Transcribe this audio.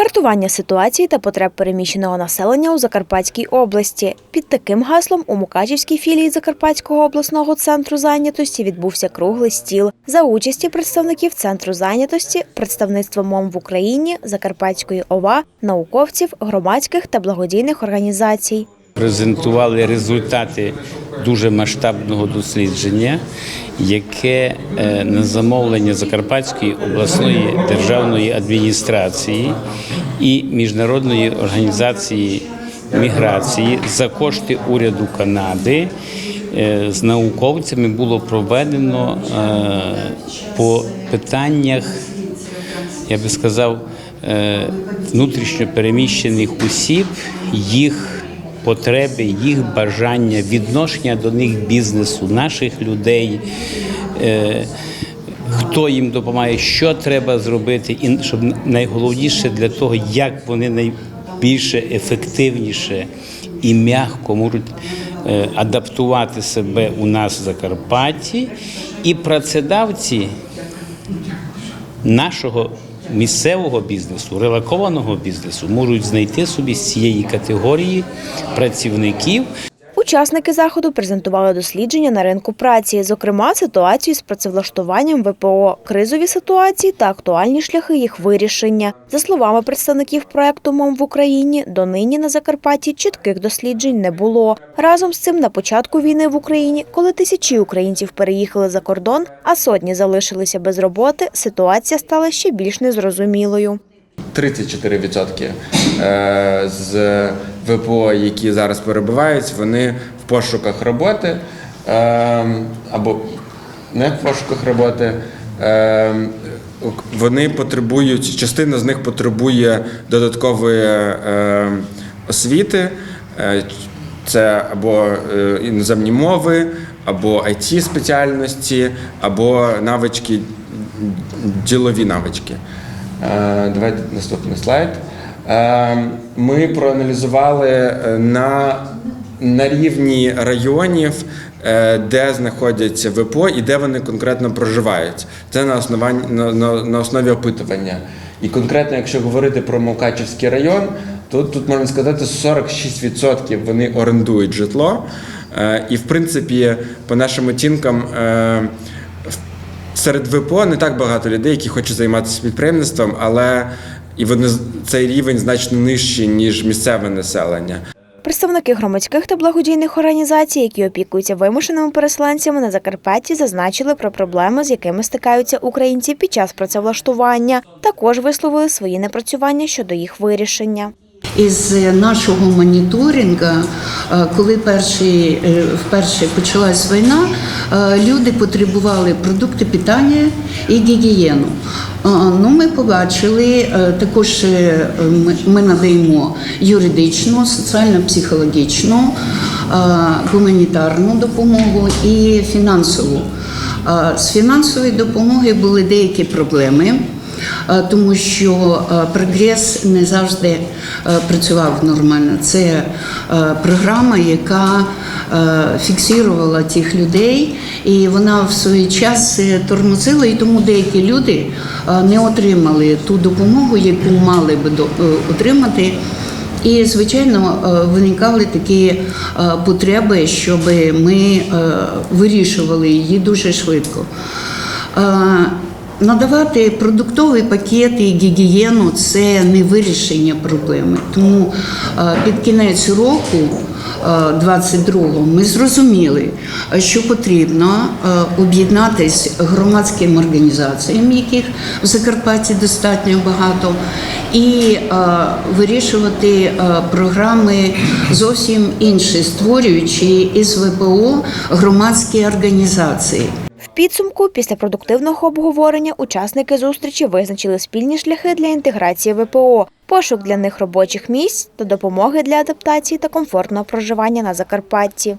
Картування ситуації та потреб переміщеного населення у Закарпатській області. Під таким гаслом у Мукачівській філії Закарпатського обласного центру зайнятості відбувся круглий стіл за участі представників центру зайнятості, представництва МОМ в Україні, Закарпатської ОВА, науковців, громадських та благодійних організацій. Презентували результати дуже масштабного дослідження, яке е, на замовлення Закарпатської обласної державної адміністрації і міжнародної організації міграції за кошти уряду Канади. е, З науковцями було проведено е, по питаннях я би сказав, внутрішньо переміщених осіб, їх потреби, їх бажання, відношення до них бізнесу, наших людей. е, Хто їм допомагає, що треба зробити, і щоб найголовніше для того, як вони найбільше ефективніше і м'яко можуть е, адаптувати себе у нас в Закарпатті, і працедавці нашого місцевого бізнесу, релакованого бізнесу можуть знайти собі з цієї категорії працівників. Учасники заходу презентували дослідження на ринку праці, зокрема ситуацію з працевлаштуванням ВПО, кризові ситуації та актуальні шляхи їх вирішення. За словами представників проекту МОМ в Україні, донині на Закарпатті чітких досліджень не було. Разом з цим на початку війни в Україні, коли тисячі українців переїхали за кордон, а сотні залишилися без роботи, ситуація стала ще більш незрозумілою. 34% е, з ВПО, які зараз перебувають, вони в пошуках роботи е, або не в пошуках роботи. Е, Вони потребують, частина з них потребує додаткової е, освіти. Е, Це або е, іноземні мови, або it спеціальності, або навички, ділові навички. Е, Давайте наступний слайд. Е, Ми проаналізували е, на, на рівні районів, е, де знаходяться ВПО і де вони конкретно проживають. Це на, основанні, на, на, на основі опитування. І конкретно, якщо говорити про Мукачівський район, то тут можна сказати, 46% вони орендують житло. Е, І в принципі, по нашим оцінкам, серед ВПО не так багато людей, які хочуть займатися підприємництвом, але і вони цей рівень значно нижчий, ніж місцеве населення. Представники громадських та благодійних організацій, які опікуються вимушеними переселенцями на Закарпатті, зазначили про проблеми, з якими стикаються українці під час працевлаштування. Також висловили свої непрацювання щодо їх вирішення. Із нашого моніторингу, е, коли перші, е, вперше почалась війна, е, люди потребували продукти питання і гігієну. Е, Ну, ми побачили е, також е, ми- надаємо юридичну, соціально-психологічну, е, гуманітарну допомогу і фінансову. Е, З фінансової допомоги були деякі проблеми. Е, тому що е, прогрес не завжди е, працював нормально. Це програма, яка фіксувала тих людей, і вона в свій час тормозила, і тому деякі люди не отримали ту допомогу, яку мали би отримати. І, звичайно, виникали такі потреби, щоб ми вирішували її дуже швидко. Е, Надавати продуктовий пакет і гігієну це не вирішення проблеми. Тому е, під кінець року, е, 22-го, ми зрозуміли, е, що потрібно е, об'єднатись громадським організаціям, яких в Закарпатті достатньо багато, і е, вирішувати е, програми зовсім інші, створюючи із ВПО громадські організації. Підсумку, після продуктивного обговорення, учасники зустрічі визначили спільні шляхи для інтеграції ВПО, пошук для них робочих місць та допомоги для адаптації та комфортного проживання на Закарпатті.